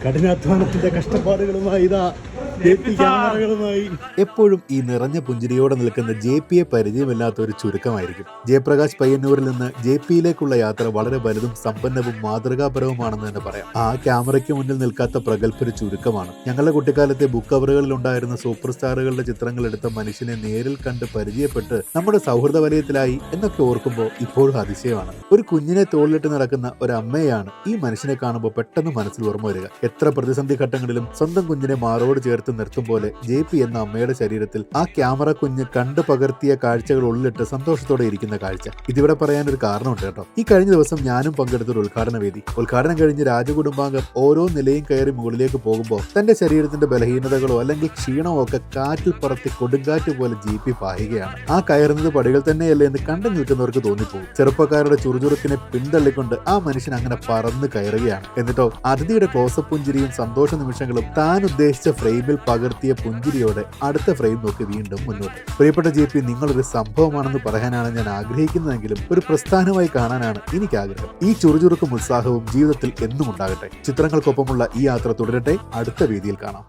കഠിനാധ്വാനത്തിന്റെ കഷ്ടപ്പാടുകളുമായി ഇതാ എപ്പോഴും ഈ നിറഞ്ഞ പുഞ്ചിരിയോടെ നിൽക്കുന്ന ജെ പിയെ പരിചയമില്ലാത്ത ഒരു ചുരുക്കമായിരിക്കും. ജയപ്രകാശ് പയ്യന്നൂരിൽ നിന്ന് ജെ പിയിലേക്കുള്ള യാത്ര വളരെ വലുതും സമ്പന്നവും മാതൃകാപരവുമാണെന്ന് തന്നെ പറയാം. ആ ക്യാമറയ്ക്ക് മുന്നിൽ നിൽക്കാത്ത പ്രഗത്ഭര് ചുരുക്കമാണ്. ഞങ്ങളുടെ കുട്ടിക്കാലത്തെ ബുക്ക് കവറുകളിൽ ഉണ്ടായിരുന്ന സൂപ്പർ സ്റ്റാറുകളുടെ ചിത്രങ്ങൾ എടുത്ത മനുഷ്യനെ നേരിൽ കണ്ട് പരിചയപ്പെട്ട് നമ്മുടെ സൗഹൃദ വലയത്തിലായി എന്നൊക്കെ ഓർക്കുമ്പോൾ ഇപ്പോഴും അതിശയമാണ്. ഒരു കുഞ്ഞിനെ തോളിലിട്ട് നടക്കുന്ന ഒരു അമ്മയാണ് ഈ മനുഷ്യനെ കാണുമ്പോൾ പെട്ടെന്ന് മനസ്സിൽ ഓർമ്മ വരിക. എത്ര പ്രതിസന്ധി ഘട്ടങ്ങളിലും സ്വന്തം കുഞ്ഞിനെ മാറോട് ചേർത്ത് നിർത്തും പോലെ ജെ പി എന്ന അമ്മയുടെ ശരീരത്തിൽ ആ ക്യാമറ കുഞ്ഞ് കണ്ടു പകർത്തിയ കാഴ്ചകൾ ഉള്ളിട്ട് സന്തോഷത്തോടെ ഇരിക്കുന്ന കാഴ്ച. ഇതിവിടെ പറയാൻ ഒരു കാരണമുണ്ട് കേട്ടോ. ഈ കഴിഞ്ഞ ദിവസം ഞാനും പങ്കെടുത്ത ഒരു ഉദ്ഘാടന വേദി. ഉദ്ഘാടനം കഴിഞ്ഞ് രാജകുടുംബാംഗം ഓരോ നിലയും കയറി മുകളിലേക്ക് പോകുമ്പോൾ തന്റെ ശരീരത്തിന്റെ ബലഹീനതകളോ അല്ലെങ്കിൽ ക്ഷീണമോ ഒക്കെ കാറ്റിൽ പറത്തി കൊടുങ്കാറ്റ് പോലെ ജി പി പായുകയാണ്. ആ കയറുന്നത് പടികൾ തന്നെയല്ലേ എന്ന് കണ്ടു നിൽക്കുന്നവർക്ക് തോന്നിപ്പോകും. ചെറുപ്പക്കാരുടെ ചുറുചുറുക്കിനെ പിന്തള്ളിക്കൊണ്ട് ആ മനുഷ്യൻ അങ്ങനെ പറന്ന് കയറുകയാണ്. എന്നിട്ടോ അതിഥിയുടെ ക്ലോസപ്പ് പുഞ്ചിരിയും സന്തോഷ നിമിഷങ്ങളും താൻ ഉദ്ദേശിച്ച ഫ്രെയിമിൽ പകർത്തിയ പുഞ്ചിരിയോടെ അടുത്ത ഫ്രെയിം നോക്കി വീണ്ടും മുന്നോട്ട്. പ്രിയപ്പെട്ട ജെ പി നിങ്ങളൊരു സംഭവമാണെന്ന് പറയാനാണ് ഞാൻ ആഗ്രഹിക്കുന്നതെങ്കിലും ഒരു പ്രസ്ഥാനമായി കാണാനാണ് എനിക്ക് ആഗ്രഹം. ഈ ചുറുചുറുക്കും ഉത്സാഹവും ജീവിതത്തിൽ എന്നും ഉണ്ടാകട്ടെ. ചിത്രങ്ങൾക്കൊപ്പമുള്ള ഈ യാത്ര തുടരട്ടെ. അടുത്ത വേദിയിൽ കാണാം.